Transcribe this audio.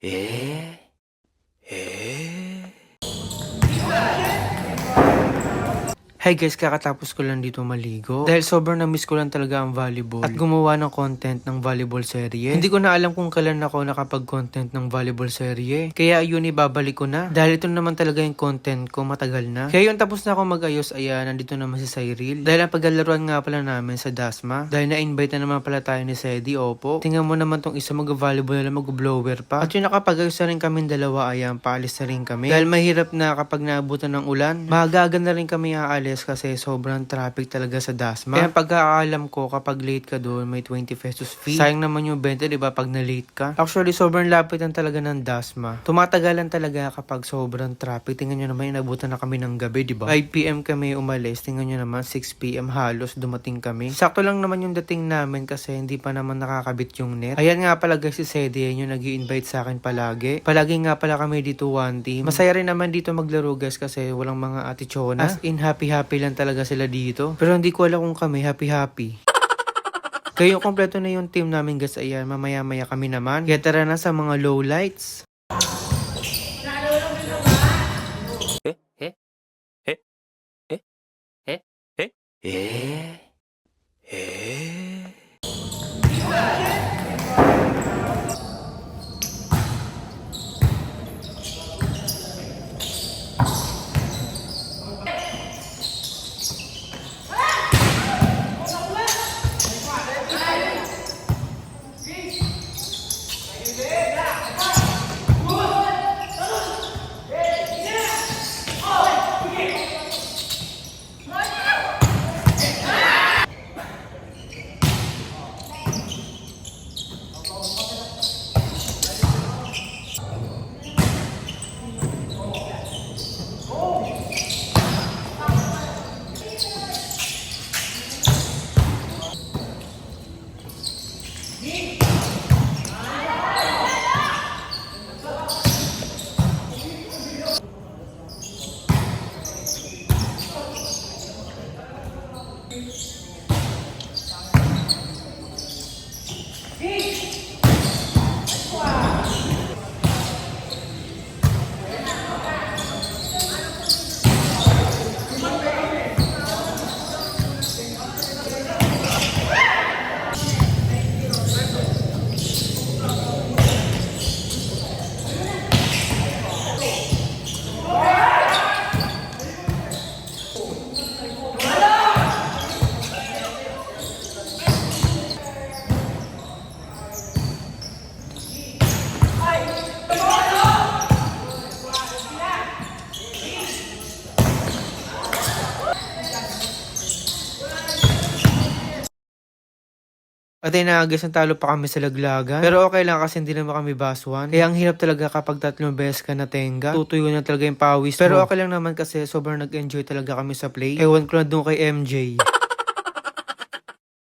에? 에? Hi guys, kakatapos ko lang dito maligo. Dahil sobrang na-miss ko lang talaga ang volleyball. At gumawa ng content ng volleyball serye. Hindi ko na alam kung kailan ako nakapag-content ng volleyball serye. Kaya yun ibabalik ko na. Dahil ito naman talaga yung content ko matagal na. Kaya yun tapos na ako mag-ayos, ayan, nandito naman si Cyril. Dahil ang paglalaruan nga pala namin sa Dasma. Dahil na-invite na naman pala tayo ni Sedi, opo. Tingnan mo naman tong isa mag-volleyball na mag-blower pa. At yun nakapag-ayos na rin kami dalawa, ayan, paalis na rin kami. Dahil mahirap na kapag naabutan ng ulan, maaga na rin kami aalis kasi sobrang traffic talaga sa Dasma. Kaya pagkakaalam ko, kapag late ka doon, may 20 pesos fee. Sayang naman yung 20, di ba, pag na-late ka. Actually, sobrang lapit lang talaga ng Dasma. Tumatagalan talaga kapag sobrang traffic. Tingnan nyo naman, inabutan na kami ng gabi, di ba? 5pm kami umalis. Tingnan nyo naman, 6pm halos dumating kami. Sakto lang naman yung dating namin kasi hindi pa naman nakakabit yung net. Ayan nga pala guys, si Sedi, yan yung nag invite sa akin palagi. Palagi nga pala kami dito one team. Masaya rin naman dito maglaro guys kasi walang mga atichona. As in, happy lang talaga sila dito. Pero hindi ko alam kung kami happy-happy. Kayo kompleto na yung team namin guys. Ayan, mamaya-maya kami naman. Kaya tara na sa mga low lights. Eh? Eh? Eh? Eh? Eh? Eh? Eh? eh, eh, eh At ay naagas ng talo pa kami sa laglagan. Pero okay lang kasi hindi naman kami baswan. Kaya ang hirap talaga kapag tatlong beses ka natenga. Tutuyo na talaga yung pawis Pero okay lang naman kasi sobrang nag-enjoy talaga kami sa play. Ewan ko na doon kay MJ.